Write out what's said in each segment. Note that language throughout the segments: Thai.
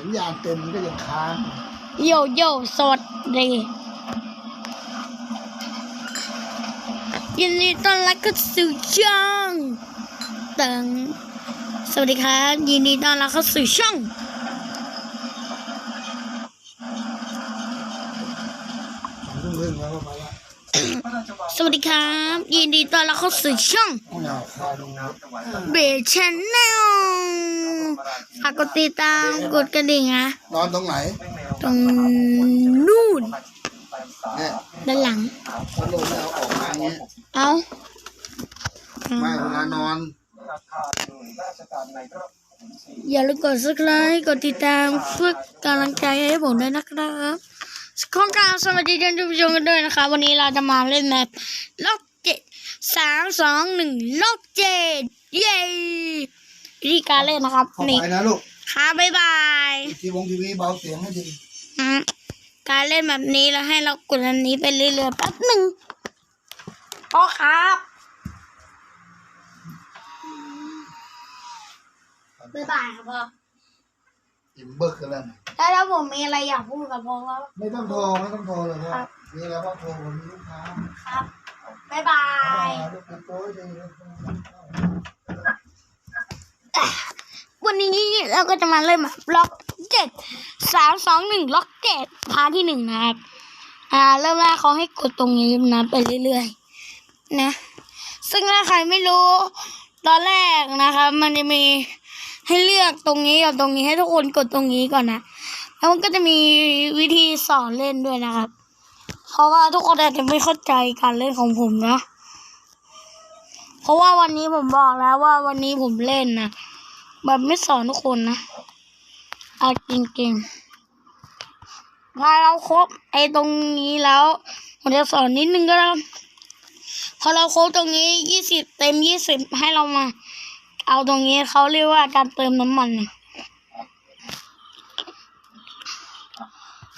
สัญญาณเต็มมันก็ยังค้างโยโย่สวัสดียินดีต้อนรับเข้าสู่ช่องตังสวัสดีครับยินดีต้อนรับเข้าสู่ช่องสองทุ่มครึ่งแล้วก็ไปละสวัสดีครับ ยินดีต้อนรับเข้าสู่ช่องห้องเราคาลงน้เบชแนล ฝากกดติดตามกดกระดิ่งนะำนอนตรงไหนตรงนู่น เนี่ยด้านหลัง พัดลมไม่เอาออกมาอย่างเงี้ยเอาไม่เวลานอน อย่าลืมกด subscribe กดติดตามเพื่อกำลังใจให้ผมด้วยนะครับขอกรารสวัสดีท่านผู้ชมกันด้วยนะคะวันนี้เราจะมาเล่นแมปล็อกเจ็ดสามสองหนึ่งล็อกเจ็ดเย้ วิธีการเล่นนะครับเข้านี่ไปนะลูกค่ะบ๊ายบายทีวงทีวีเบาเสียงให้ดีอืมการเล่นแบบนี้แล้วให้เรากดอันนี้ไปเรื่อยๆแป๊บหนึ่งพ่อครับบ๊ายบายครับพ่ออิ่มเบิกกันแล้วนะแล้วถ้าผมมีอะไรอยากพูดกับพ่อว่าไม่ต้องโทรไม่ต้องโทรเลยพ่อครับมีอะไรก็โทรผมมีลูกค้าครับบ๊ายบาย ลูกค้าโต้ดีเลย วันนี้เราก็จะมาเล่นแบล็อกเจ็ดสามสองหนึ่งล็อกเจ็ดพาที่หนึ่งนะครับอ่า เริ่มแรกเขาให้กดตรงนี้นะไปเรื่อยๆนะ ซึ่งถ้าใครไม่รู้ ตอนแรกนะคะมันจะมีให้เลือกตรงนี้กับตรงนี้ให้ทุกคนกดตรงนี้ก่อนนะแล้วมันก็จะมีวิธีสอนเล่นด้วยนะครับ เพราะว่าทุกคนอาจจะไม่เข้าใจการเล่นของผมนะเพราะว่าวันนี้ผมบอกแล้วว่าวันนี้ผมเล่นนะ แบบไม่สอนทุกคนนะ เอาจริงๆพอเราครบไอ้ตรงนี้แล้วผมจะสอนนิดนึงก็แล้วพอเราครบตรงนี้ยี่สิบเต็มยี่สิบให้เรามา เอาตรงนี้เขาเรียกว่าการเติมน้ำมัน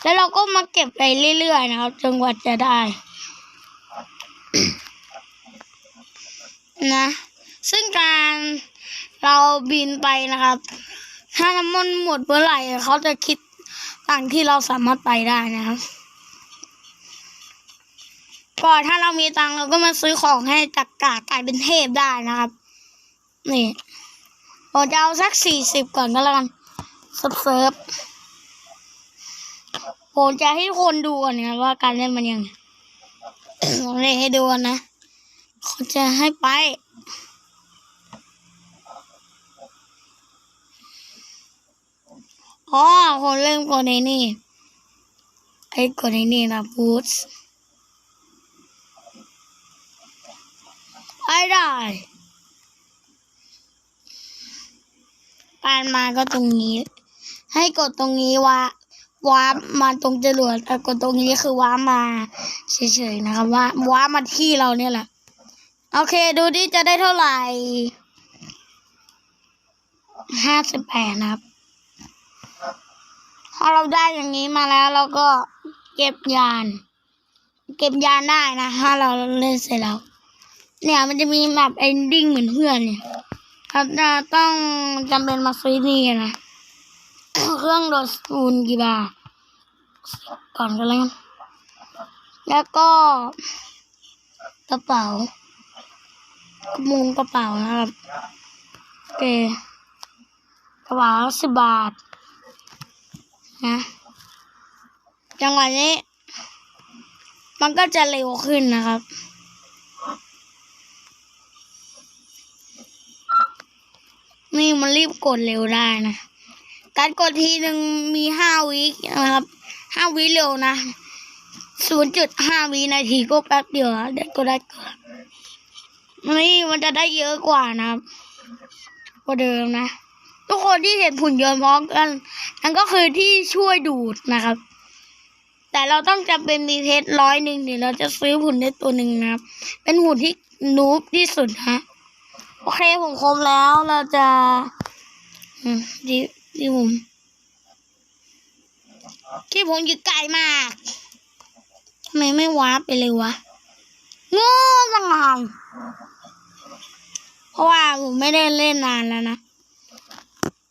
แล้วเราก็มาเก็บไปเรื่อยๆนะครับจนกว่าจะได้ นะ ซึ่งการ เราบินไปนะครับ ถ้าน้ำมันหมดเมื่อไหร่เขาจะคิดต่างที่เราสามารถไปได้นะครับก็ถ้าเรามีตังเราก็มาซื้อของให้จากกากกลายเป็นเทพได้นะครับ นี่ผมจะเอาสักสี่สิบก่อนก็แล้วกันเซิร์ฟเซิฟผมจะให้คนดูก่อนนะว่าการเล่นมันยังไงผมเลยให้ดูนะเขาจะให้ไป อ๋อผมเล่นกดในนี่ไอ้กดในนี่นะบูสไปได้การมาก็ตรงนี้ ให้กดตรงนี้ว่าว้ามาตรงจรวดแต่กดตรงนี้คือว้ามาเฉยๆนะครับว่าว้ามาที่เราเนี่ยแหละ โอเคดูดิจะได้เท่าไหร่ห้าสิบแปดนะครับ พอเราได้อย่างนี้มาแล้วเราก็เก็บยาน เก็บยานได้นะถ้าเราเล่นเสร็จแล้ว เนี่ยมันจะมีแบบเอนดิ้งเหมือนเพื่อนเนี่ยเราจะต้องจำเป็นมาซื้อนี่นะเครื่องโดดสูนกี่บาทก่อนกันแล้วกันแล้วก็กระเป๋ากระมุงกระเป๋านะครับโอเคกระเป๋าสิบบาท นะจังหวะนี้ มันก็จะเร็วขึ้นนะครับ นี่มันรีบกดเร็วได้นะ การกดทีหนึ่งมีห้าวินะครับห้าวิเร็วนะศูนย์จุดห้าวินาทีก็แป๊บเดียวเด็กก็ได้กิดนี่มันจะได้เยอะกว่านะครับกว่าเดิมนะ ทุกคนที่เห็นผุ่นยนต์พร้อมกัน นั่นก็คือที่ช่วยดูดนะครับ แต่เราต้องจำเป็นมีเพชรร้อยหนึ่งเดี๋ยวเราจะซื้อหุ่นได้ตัวหนึ่งนะครับ เป็นหุ่นที่นูบที่สุดฮะโอเคผมครบแล้วเราจะอืมดีดีผมที่ผมอยู่ไกลมากทำไมไม่วาร์ปไปเลยวะงงสังหารเพราะว่าผมไม่ได้เล่นนานแล้วนะ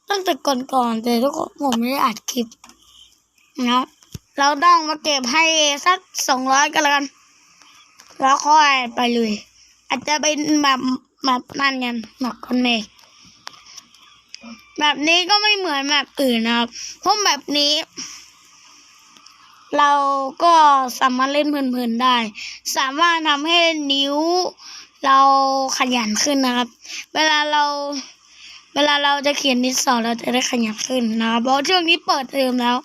ตั้งแต่ก่อนๆแต่ทุกคนผมไม่ได้อัดคลิปนะเราต้องมาเก็บให้สักสองร้อยกันแล้วกัน แล้วค่อยไปเลย อาจจะเป็นแบบแบบนั่นกันแบบคนเนกแบบนี้ก็ไม่เหมือนแบบอื่นนะครับเพราะแบบนี้ เราก็สามารถเล่นเพลินๆได้ สามารถทำให้นิ้วเราขยันขึ้นนะครับ เวลาเรา เวลาเราจะเขียนดินสอเราจะได้ขยันขึ้นนะครับเพราะช่วงนี้เปิดเทอมแล้ว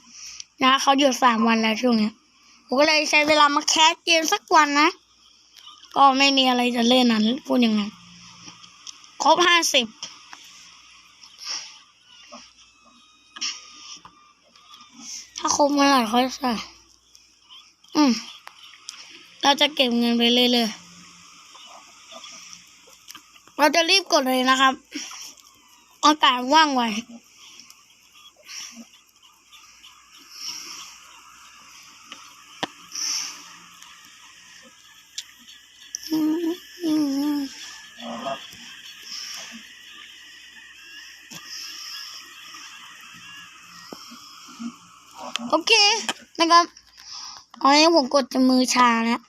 นะเขาหยุดสามวันแล้วช่วงนี้ผมก็เลยใช้เวลามาแคสเกมสักวันนะ ก็ไม่มีอะไรจะเล่นนะพูดยังไงครบห้าสิบถ้าครบเมื่อไหร่ค่อยใส่อืมเราจะเก็บเงินไปเรื่อยๆเราจะรีบกดเลยนะครับ อากาศว่างไว้โอเค นะครับอันนี้ผมกดจะมือชาแล้ว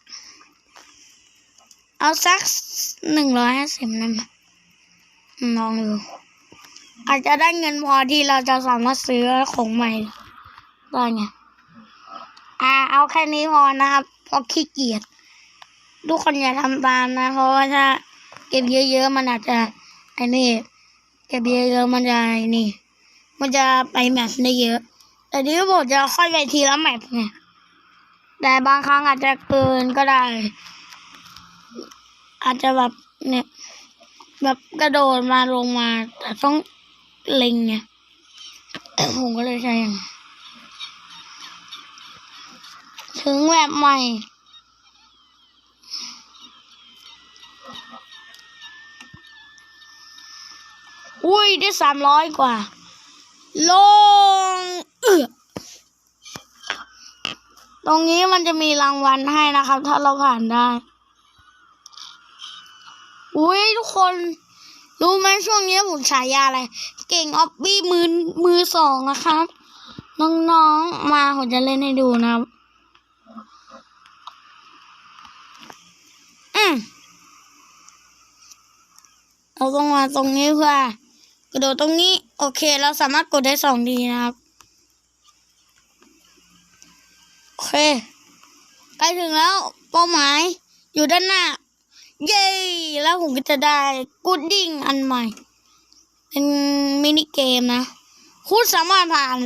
เอาสักหนึ่งร้อยห้าสิบนั่นมาลองดู อาจจะได้เงินพอที่เราจะสามารถซื้อของใหม่ได้ไงอ่า เอาแค่นี้พอนะครับเพราะขี้เกียจทุกคนอย่าทำตามนะ เพราะว่าถ้า เก็บเยอะๆมันอาจจะไอ้นี่เก็บเยอะๆมันจะไอ้นี่ มันจะไปแมปได้เยอะ แต่นี้ผมจะค่อยไปทีละแมปไงแต่บางครั้งอาจจะเกินก็ได้ อาจจะแบบเนี่ยแบบกระโดดมาลงมาแต่ต้อง เล็งไงผมก็เลยใช้อย่างถึงแบบใหม่อุ้ยได้สามร้อยกว่า ลงเออตรงนี้มันจะมีรางวัลให้นะครับ ถ้าเราผ่านได้ อุ้ยทุกคน รู้ไหมช่วงนี้ผมฉายาอะไร เก่งออฟบี้มือมือสองนะครับ น้องๆมาผมจะเล่นให้ดูนะครับ อืมเราต้องมาตรงนี้เพื่อกระโดดตรงนี้ โอเค เราสามารถกดได้สองดีนะครับ โอเค ใกล้ถึงแล้ว เป้าหมายอยู่ด้านหน้า เย้ แล้วผมก็จะได้กูดดิ้งอันใหม่ เป็นมินิเกมนะ คุณสามารถผ่าน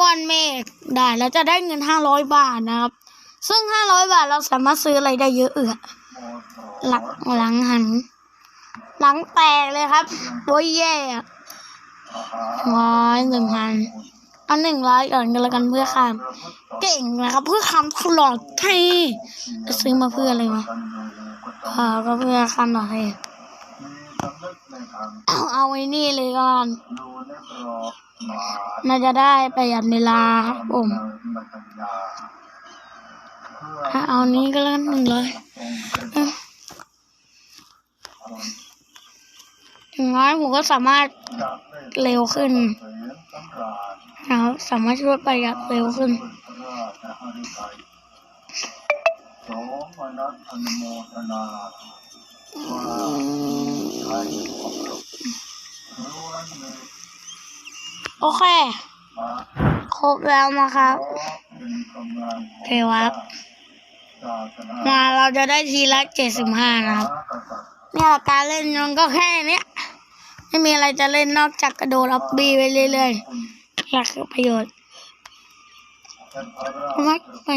ก้อนเมฆได้ แล้วจะได้เงินห้าร้อยบาทนะครับ ซึ่งห้าร้อยบาทเราสามารถซื้ออะไรได้เยอะเอือหลังหลังหัน หลังแตกเลยครับโอ้ยแย่ร้อยหนึ่งพันเอาหนึ่งร้อยก่อนกันล้วกันเพื่อข้าม เก่งนะครับ เพื่อข้ามตลอดที่ซื้อมาเพื่ออะไรวะ ออก็เพื่อข้ามตลอดที่เอาเอาไว้นี่เลยก่อนน่าจะได้ประหยัดเวลาครับผมอะเอานี้ก็แล้วกันหนึ่งร้อยอะถึงน้อยผมก็สามารถเร็วขึ้นนะครับสามารถช่วยประหยัดเร็วขึ้น มนัสอนุโมทนาล้วนเลยโอเค ครบแล้วนะครับเป็นกำลับมาเราจะได้ทีละเจ็ดสิบห้านะครับเนี่ยการเล่นมันก็แค่เนี้ยไม่มีอะไรจะเล่นนอกจากกระโดดอัพบีไปเรื่อยๆหลักประโยชน์ เพราะว่าไป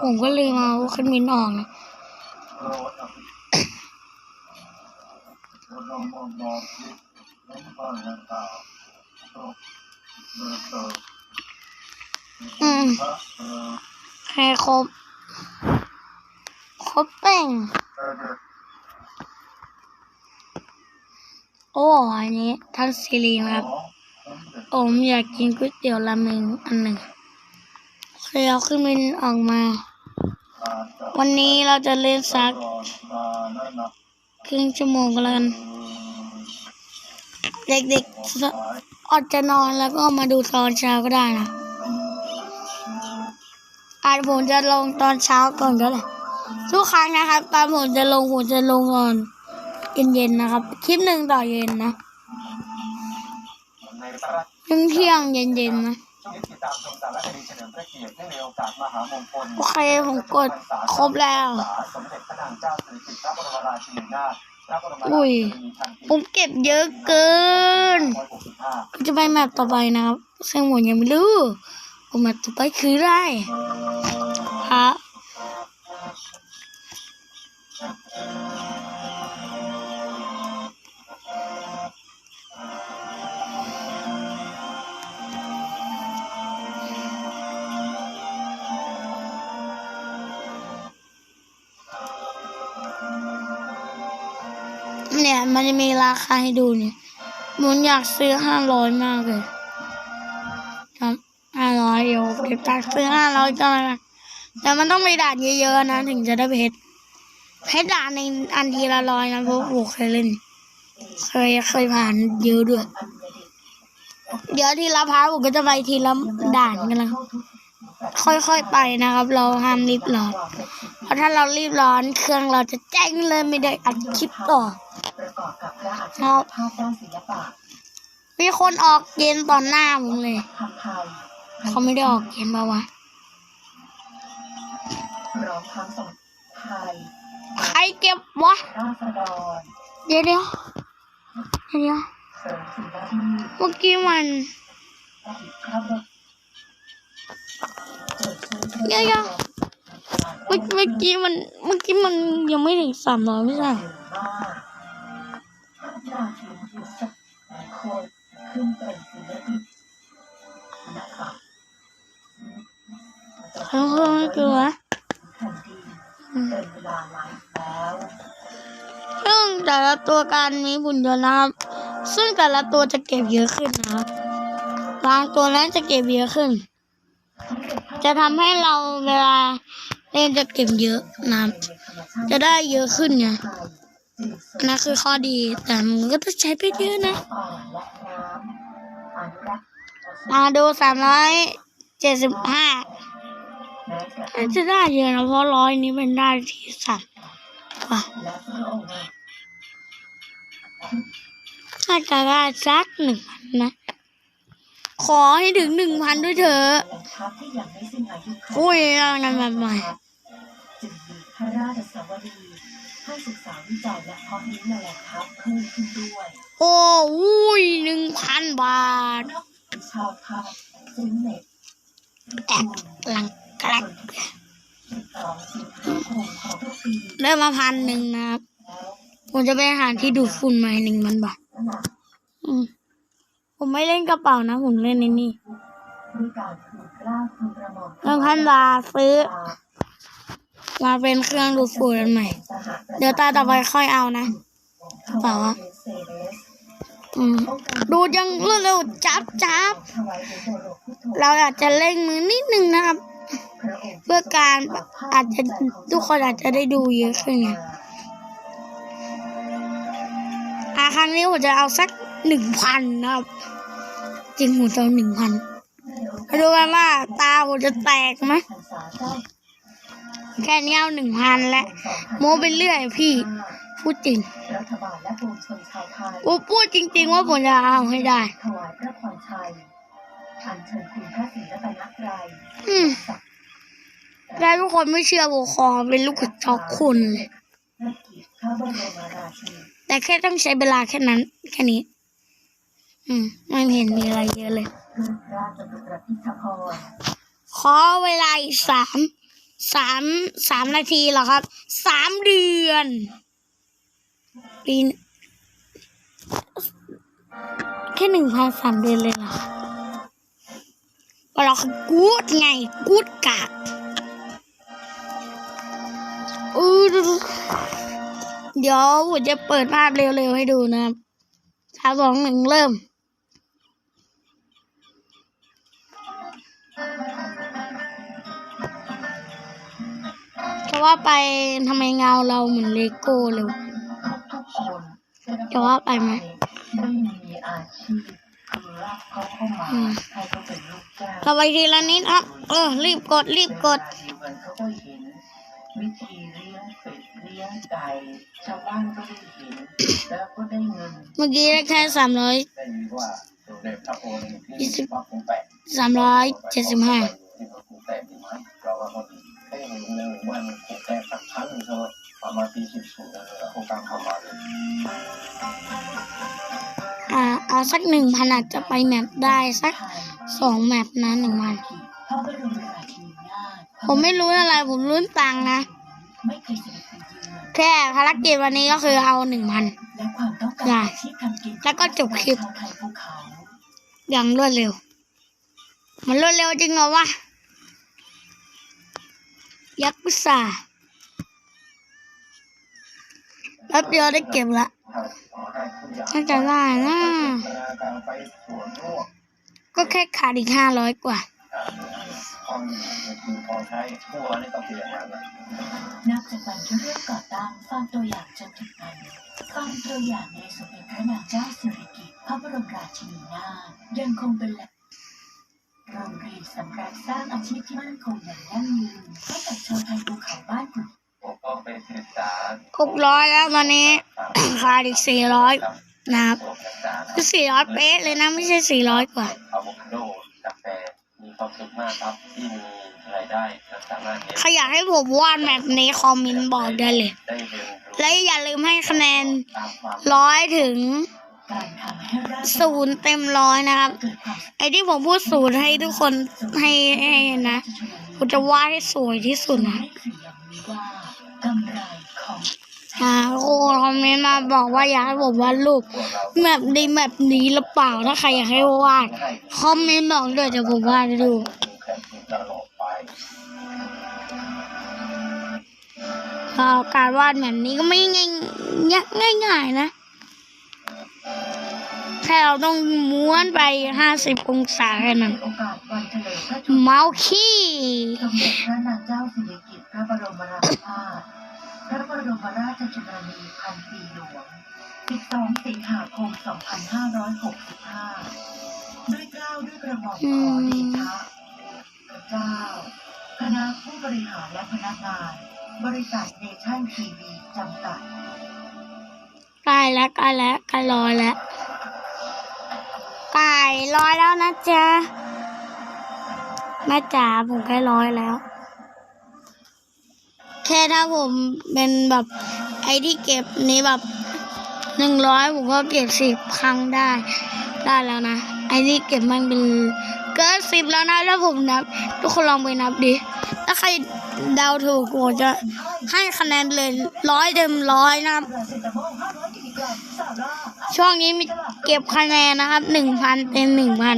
ผมก็ลืมเอาขึ้นมินออกนะโรดอภิโรดมอมอพิน้ำปังตาโตเบอร์เตอร์อืมพระเออแค่ครบ ครบเป้งโอ้อันนี้ท่านซีรีครับ ผมอยากกินก๋วยเตี๋ยวราเมงอันหนึ่ง ยเอาขึ้นมินออกมา วันนี้เราจะเล่นสักครึ่งชั่วโมงกัน เด็กๆสหมายออกจะนอนแล้วก็มาดูตอนเช้าก็ได้นะอาจผมจะลงตอนเช้าก่อนก็ได้ทุกครั้งนะครับ ตอนผมจะลงผมจะลงก่อนเย็นๆนะครับ คลิปหนึ่งต่อเย็นนะในพระราชเที่ยงเที่ยงเย็นๆนะ ช่วงนี้ติดตามชมสารคดีเฉลิมพระเกียรติเนื่องในโอกาสมหามงคลโอเคผมกดครบแล้ว สมเด็จพระนางเจ้าสิริกิติ์พระบรมราชินีนาถพระบรมราอุ้ชิยนีพันปีผมเก็บเยอะเกิน165ผมจะไปแมปต่อไปนะครับซึ่งผมยังไม่รู้ผมแมปต่อไปคืออะไรฮ มันจะมีราคาให้ดูเนี่ยผมอยากซื้อห้าร้อยมากเลยครับห้าร้อยเดี๋ยวเก็บตังค์ซื้อห้าร้อยก็แล้วกันแต่มันต้องมีด่านเยอะๆนะ ถึงจะได้เพชรเพชรด่านในอันทีละร้อยนะเพราะผมเคยเล่น เคยเคยผ่านเยอะด้วย เดี๋ยวทีละพาร์ทผมก็จะไปทีละด่านกันแล้วค่อยๆไปนะครับ เราห้ามรีบร้อน เพราะถ้าเรารีบร้อนเครื่องเราจะแจ้งเลยไม่ได้อัดคลิปต่อ ประกอบกับพระอัจฉครัริบภาพด้านศิลปะมีคนออกเกณฑ์ตอนหน้าผมเลยทำไทยเขาไม่ได้ออกเกณฑ์ปะวะพร้อมทั้งส่งไทยใครเก็บวะ ราษฎรเดี๋ยวเดี๋ยวเดี๋ยวเสริมศิลที่เมื่อกี้มันอดีตพระบรมเกิดขึ้นเดี๋ยวเดี๋ยวเมื่อเมื่อกี้มันเมื่อกี้มันยังไม่ถึงสามร้อยไม่ใช่เหรอถึงว่าพระราชินียุสักคนขึ้นเป็นศิลปินนะครับเขาเพิ่มไม่กลือแผ่นดินเป็นเวลาหลายแล้วซึ่งแต่ละตัวการมีบุญยนต์นะครับ ซึ่งแต่ละตัวจะเก็บเยอะขึ้นนะครับบางตัวนั้นจะเก็บเยอะขึ้น จะทำให้เราเวลาเล่นจะเก็บเยอะนะจะได้เยอะขึ้นไง นั่นคือข้อดีแต่มันก็ต้องใช้ไปเยอะนะมาดูสามร้อยเจ็ดสิบห้าจะได้เยอะนะเพราะร้อยนี้เป็นได้ที่สัตว์ว่ะและพระองค์น่าจะได้สักหนึ่งพันนะ ขอให้ถึงหนึ่งพันด้วยเถอะและทัพที่ยังไม่สิ้นอายุขันอุ้ยเอานั่นแบบใหม่ จึงมีพระราชสวดีให้ศึกษาวิจัยและเพาะเลี้ยงแมลงทัพเพิ่มขึ้นด้วยโอ้อุ้ยหนึ่งพันบาทชาวทัพซึ่งเน็ตแอกหลังแกลกสิบสองสิงหาคมของทุกปีได้มาพันหนึ่งนะครับแล้วผมจะไปหาที่ดูดฝุ่นมาหนึ่งพันบาทหนักอืมผมไม่เล่นกระเป๋านะ ผมเล่นในนี่ด้วยการถูกกล้าทูลกระหม่อมหนึ่งพันบาทซื้อ มาเป็นเครื่องดูดฝุ่นอันใหม่ เดี๋ยวตาต่อไปค่อยเอานะกระเป๋าอะอืมดูยังเร็วๆจับจับถวายในโบเราอาจจะเล่งมือนิดนึงนะครับ เพื่อการอาจจะทุกคนอาจจะได้ดูเยอะขึ้นไงอะครั้งนี้ผมจะเอาสักหนึ่งพันนะครับ จริงผมจะเอาหนึ่งพันมาดูกันว่าตาผมจะแตกไหม แค่นี้เอาหนึ่งพันและโม้ไปเรื่อยพี่ พูดจริงรัฐบาลและปวงชนชาวไทยผมพูดจริง ๆ ว่าผมจะเอาให้ได้ถวายพระพรชัยอัญเชิญคุณพระศรีรัตนตรัยอืมแล้วทุกคนไม่เชื่อผมขอเป็นลูกกระจอกคุณเลยและเกียรติพระบรมราชินีแต่แค่ต้องใช้เวลาแค่นั้น แค่นี้ อืมไม่เห็นมีอะไรเยอะเลยเพื่อราชบุตรพิธพรขอเวลาอีกสาม สามสามนาทีเหรอครับสามเดือนปีนแค่หนึ่งพันสามเดือนเลยเหรอว่าเราคือกูดไงกูดกากอือเดี๋ยวผมจะเปิดภาพเร็วๆให้ดูนะครับสามสองหนึ่งเริ่ม จะว่าไปทำไมเงาเราเหมือนเลโก้เลยวะทุกคนจะว่าไปไหมไม่มีอาชีพเขาเข้ามาเขาเป็นลูกจ้างเราไปทีละนิดอะเออ รีบกด รีบกดวิธีเลี้ยงเป็ดเลี้ยงไก่ชาวบ้านก็ได้เห็นแล้วก็ได้เงินเมื่อกี้ได้แค่สามร้อยยี่สิบสามร้อยเจ็ดสิบห้า มาณปีสิบศูนย์นั่นแหละโครงการเข้ามาเลยอ่าเอาสักหนึ่งพันอาจจะไปแมปได้สักสองแมปนะหนึ่งวันพระบรมราชินีนาถผมไม่รู้อะไรผมรุ้นตังค์นะไม่เคยเสด็จไปเยือนแค่ภารกิจวันนี้ก็คือเอาหนึ่งพันและความต้องการได้ที่ทำกินแล้วก็จบคลิปชาวไทยภูเขาอย่างรวดเร็ว มันรวดเร็วจริงเหรอวะยักษ์กุศาแป๊บเดียวได้เก็บละน่าจะได้นะการไปสวนโลกก็แค่ขาดอีกห้าร้อยกว่าพอมีคือพอใช้ทั่วนี่ต้องเปลี่ยนมันนะนับจากวันที่เริ่มก่อตั้งฟังตัวอย่างจนถึงวันฟังตัวอย่างในสมเด็จพระนางเจ้าสิริกิติ์พระบรมราชินีนาถยังคงเป็นแหล่งโรงเรียนสำหรับสร้างอาชีพที่มั่นคงอย่างยั่งยืนให้กับชาวไทยภูเขาบ้านกุด ผมก็ไปศึกษาหกร้อยแล้วตอนนี้ ขาดอีกสี่ร้อยนะครับส่วนต่างๆคือสี่ร้อยเป๊ะเลยนะไม่ใช่สี่ร้อยกว่าอะโวคาโดกาแฟมีความสุขมากครับที่มีรายได้และสามารถเลี้ยงใครอยากให้ผมวาดแบบนี้คอมเมนต์บอกได้เลยได้เรียนรู้และอย่าลืมให้คะแนนตามความร้อยถึงการทำให้ราษฎรศูนย์เต็มร้อยนะครับเกิดความไอ้ที่ผมพูดศูนย์ให้ทุกคนให้ให้นะผมจะวาดให้สวยที่สุดนะ ให้เสียงนี้ว่ากำไรของอ่าโอ้คอมเมนต์มาบอกว่าอยากให้ผมวาดรูปพวกเราแบบดีแบบนี้หรือเปล่าถ้าใครอยากให้วาดให้คอมเมนต์บอกด้วยเดี๋ยวผมวาดให้ดูแข่งขันตลอดไปอ่าการวาดแบบนี้ก็ไม่ง่ายยากง่าย ๆ นะแค่เราต้องม้วนไปห้าสิบองศาแค่นั้นโอกาสวันเฉลิมพระชนมเมาส์ขี้สมเด็จ พระนางเจ้าสิริกิติ์พระบรมราชินีนาถพระบรมราชชนนีพันปีหลวง 12 สิงหาคม 2565 ด้วยเกล้าด้วยกระหม่อมขอเดชะพระเจ้า คณะผู้บริหารและพนักงาน บริษัทเนชั่นทีวีจำกัดใกล้แล้วใกล้แล้วใกล้ร้อยแล้วใกล้ร้อยแล้วนะจ๊ะแม่จ๋าผมใกล้ร้อยแล้ว แค่ถ้าผมเป็นแบบไอที่เก็บนี้แบบหนึ่งร้อยผมก็เก็บสิบครั้งได้ ได้แล้วนะ ไอที่เก็บมันเป็นเกินสิบแล้วนะแล้วผมนับ ทุกคนลองไปนับดิถ้าใครเดาถูกผมจะให้คะแนนเลยร้อยเต็มร้อยนะครับ ช่วงนี้มีเก็บคะแนนนะครับหนึ่งพันเต็มหนึ่งพัน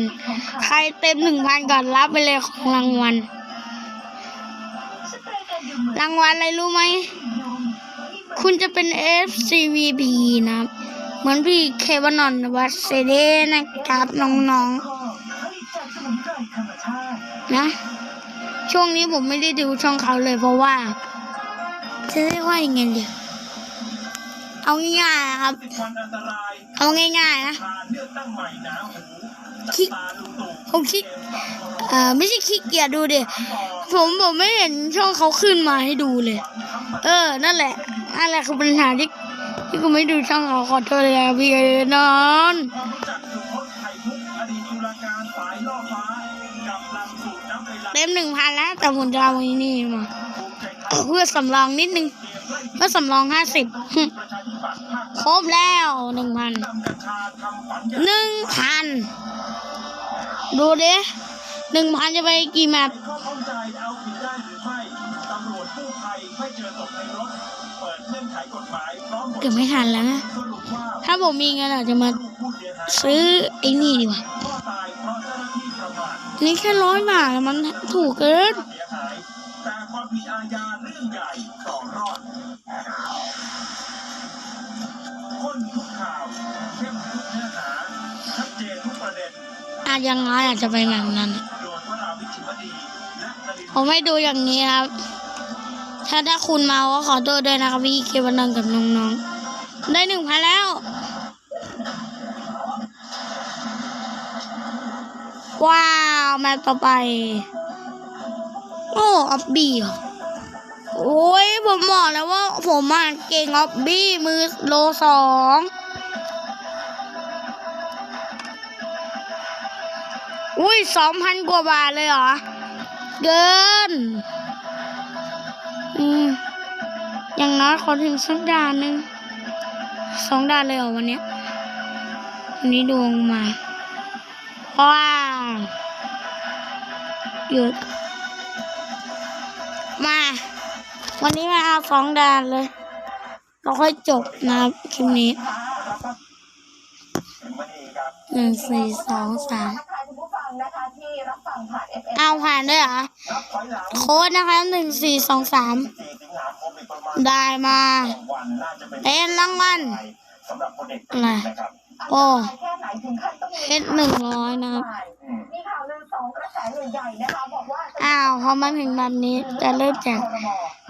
ใครเต็มหนึ่งพันก่อนรับไปเลยของรางวัล รางวัลอะไรรู้ไหม คุณจะเป็น FCVP นะครับ เหมือนพี่เควานอนวัดเซเดนะครับ น้องๆ นะ ช่วงนี้ผมไม่ได้ดูช่องเขาเลยเพราะว่า จะเรียกว่าอยังไงดีเอาง่ายๆครับ เอาง่ายๆนะคิด ผมคิดอ่อไม่ใช่ขี้เกียจดูดิผมผมไม่เห็นช่องเขาขึ้นมาให้ดูเลย เออ นั่นแหละนั่นแหละคือปัญหาที่ที่กูไม่ดูช่องเขาขอโทษเลยพี่นอนเต็มหนึ่งพันแล้ว แต่ผมจะเอาไอ้นี่มาเพื่อสำรองนิดนึงเพื่อสำรองห้าสิบครบแล้วหนึ่งพันหนึ่งพัน ดูดิหนึ่งพันจะไปกี่แมปเกือบไม่ทันแล้วนะ ถ้าผมมีเงินอาจจะมาซื้อไอ้นี่ดีกว่า นี่แค่ร้อยบาทมันถูกเกิน ยังไงอาจจะไปแบบนั้นผมไม่ดูอย่างนี้ครับ ถ้าถ้าคุณมาก็ขอโทษด้วยนะครับพี่เควันนังกับน้องๆ ได้หนึ่งพันแล้ว ว้าว แมปต่อไป โอ้ออบบี้โอ้ยผมบอกแล้วว่าผมอะเก่งออบบี้มือโลสอง อุ้ยสองพันกว่าบาทเลยเหรอ เกิน อืม อย่างน้อยขอถึงสักด่านหนึ่งสองด่านเลยเหรอวันนี้วันนี้ดวงมาว้าวหยุด มา วันนี้มาเอาสองด่านเลยเราค่อยจบนะคลิปนี้หนึ่งสี่สองสาม เอาผ่านด้วยเหรอนับถอยหลังโค้ดนะคะหนึ่งสี่สองสาม4สิงหาคมอีกประมาณได้มาสองวันน่าจะเป็นเป็นรางวัลสำหรับพลเอกอะไรนะครับโอ้แค่ไหนถึงขั้นต้องมีเพชรหนึ่งร้อยนะครับอืมมีข่าวลือสองกระแสใหญ่ๆนะคะบอกว่าอ้าวพอมาถึงแบบนี้จะเริ่มแจก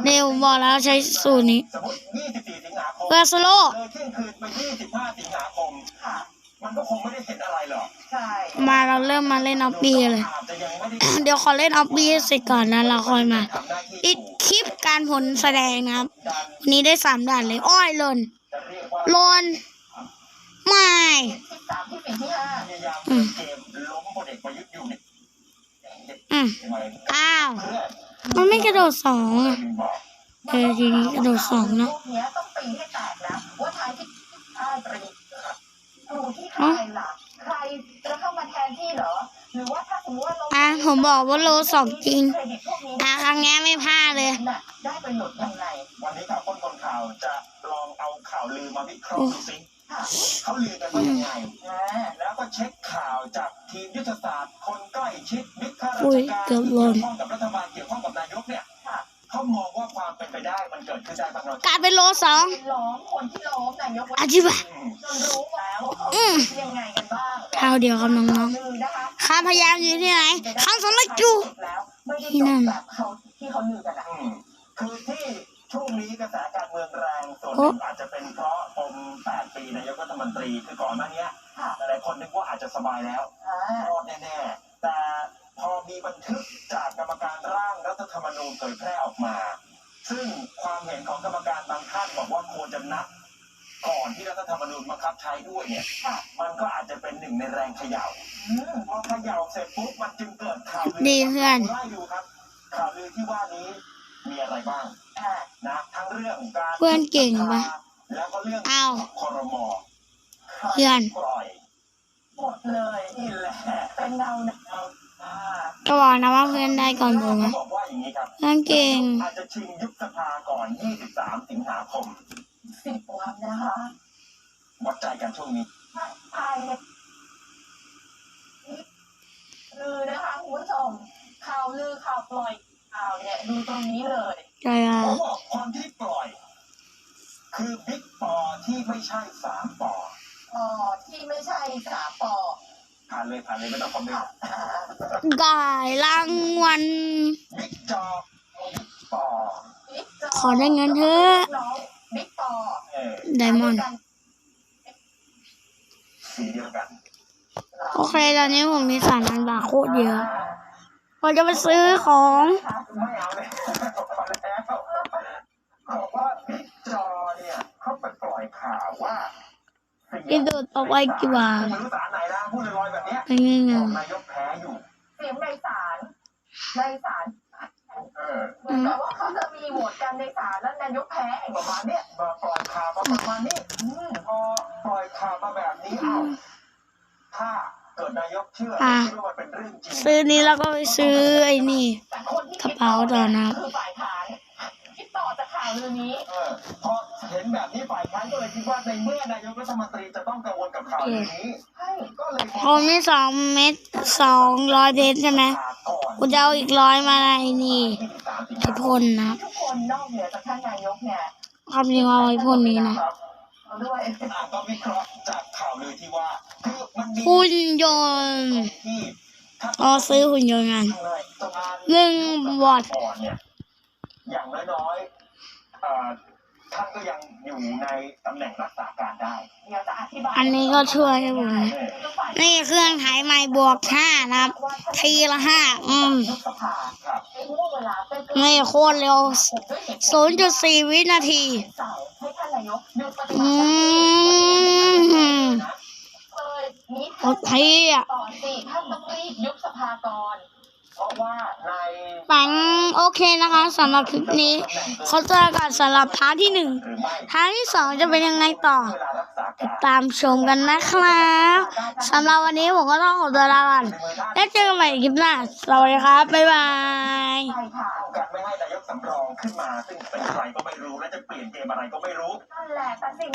เร็วบอกแล้วใช้สูตรนี้สมมติ24สิงหาคมเพื่อสโลาเราเริ่มมาเล่นออฟบีเลย เดี๋ยวขอเล่นออฟบีเสิก่อนนะเราคอยมาปิดคลิปการผลแสดงนะครับวันนี้ได้สามด่านเลยอ้อยหล่นลนไม่อ้าว มันไม่กระโดดสองอะเออทีนี้กระโดดสองเนาะอ๋อ อหรือว่าถ้าสมมติว่าเราอะผมบอกว่าโลสองจริงเครดิตพวกนี้อะครั้งนี้ไม่พลาดเลยน่ะได้ประโยชน์ยังไงวันนี้ข่าวคนคนข่าวจะลองเอาข่าวลือมาวิเคราะห์ดูสิเขาลือกันว่ายังไงอ่าแล้วก็เช็คข่าวจากทีมยุทธศาสตร์คนใกล้ชิดมิตรข้าราอุ้ชยการเกือบที่หล่เกี่ยนวข้องกับรัฐบาลเกี่ยวข้องกับนายกเนี่ยค่ะเขามองว่าความเป็นไปได้มันเกิดขึ้นได้บ้างน้อยกลายเป็นโลสองล้อมคนที่ล้อมนายกอธิบายอืมจนรู้แล้วว่าเขาอืมเป็นยังไงกันบ้างคราวเดียวครับน้อง รรมการร่างรัฐธรรมนูญเผยแพร่ออกมา ซึ่งความเห็นของกรรมการบางท่านบอกว่าควรจะนับก่อนที่รัฐธรรมนูญบังคับใช้ด้วยเนี่ยค่ะมันก็อาจจะเป็นหนึ่งในแรงเขย่าอืมพอเขย่าเสร็จปุ๊บมันจึงเกิดข่าวลืดีเพื่อน ไล่ดูครับ ข่าวลือที่ว่านี้มีอะไรบ้างอ่านะทั้งเรื่องการเพื่อนเก่งปะแล้วก็เรื่องอ้าวคอรมอเพื่อนปล่อยหมดเลยนี่แหละเป็นเงานะอ่า ก็บอกนะว่าเพื่อนได้ก่อนผมเขาอะบอกว่าอย่างนี้ครับเพื่อนเก่งอาจจะชิงยุบสภาก่อน 23 สิงหาคมสิบวันนะคะวัดใจกันช่วงนี้ภายในลือนะคะคุณผู้ชมข่าวลือข่าวปล่อยข่าวเนี่ยดูตรงนี้เลยใช่อะเขาบอกคนที่ปล่อย คือบิ๊กปอที่ไม่ใช่สามปอปอที่ไม่ใช่สามปอผ่านเลยผ่านเลยไม่ต้องคอมเมนค่ะต์อ่า ได้รางวัลบิ๊กจอบิ๊กปอบิ๊กจขอได้เงินเถอะน้องบิ๊กปอเออไดมอนด์สีเดียวกันโอเค ตอนนี้ผมมีสามพันบาทโคตรเยอะผมจะไปซื้อของไม่เอาเลยพอแล้วบอกว่าบิ๊กจอเนี่ยเขาไปปล่อยข่าวว่ากินดูดเอาไว้กี่บาทไม่รู้สารไหนนะพูดลอยๆแบบเนี้ยนี่ไงบอกนาย กแพ้อยู่เสียงในศาลในศาลเออเหมือนกับว่าเขาจะมีโหวตกันในศาลแล้วนายกแพ้ประมาณเนี้ยมาปล่อยข่าวมาประมาณนี้อืมพอปล่อยข่าวมาแบบนี้เอ้าถ้าเกิดนายกเชื่ออะ คิดว่ามันเป็นเรื่องจริง ซื้อนี้แล้วก็ไปซื้อไอ้นี่ แต่คนที่กระเป๋าต่อนะคือฝ่ายค้านคิด ต่อจากข่าวลือนี้ เออพอเห็นแบบนี้ฝ่ายค้านก็เลยคิดว่าในเมื่อนายกรัฐมนตรีจะต้องกังวลกับข่าวลือนี้ใช่ก็เลยผมมีสองเม็ดสองร้อยเพชรใช่ไหมก่อนกูจะเอาอีกร้อยมาไอ้นี่23สิงไอ้หาคพ่มนนะทุกคนนอกเหนือจากท่านนายกเนี่ยความจริงเอาไอ้พ่นนี้นะครับเอาด้วยอะก็วิเคราะห์จากข่าวลือที่ว่าคือมันมีหุ่นยนต์ที่ถ้าอ๋อซื้อหุ่นยนต์กันเลยตรงงานหนึ่งวอตก่อนเนี่ย อย่างน้อยๆเอ่อท่านก็ยังอยู่ในตำแหน่งรักษาการได้เดี๋ยวจะอธิบายอันนี้ก็ช่วยให้ผมนี่เครื่องถ่ายไม้บวกห้านะครับ ทีละห้าอืม ยุบสภาครับในห่วงเวลาใกล้ๆนี่โคตรเร็วผมด้วยเหตุผลศูนย์จุดสี่วินาที เสาให้ท่านนายกหยุดปฏิอืบัติหน้าที่มเลยนี้โอเคอะต่อสิท่านต้องรีบยุบสภาก่อน ปังโอเคนะคะสำหรับคลิปนี้เขาเจอกันสำหรับพาร์ทที่หนึ่งหรือไม่พาร์ทที่สองจะเป็นยังไงต่อเวลารักษาติกาดรตามชมกันนะครับสำหรับวันนี้ผมก็ต้องขอตัวลาก่อนแล้วเจอกันใหม่ในคลิปหน้าสวัสดีครับ บ๊ายบายใช่ค่ะป้องกันไม่ให้นายกสำรองขึ้นมาซึ่งเป็นใครก็ไม่รู้และจะเปลี่ยนเกมอะไรก็ไม่รู้นั่นแหละแต่สิ่ง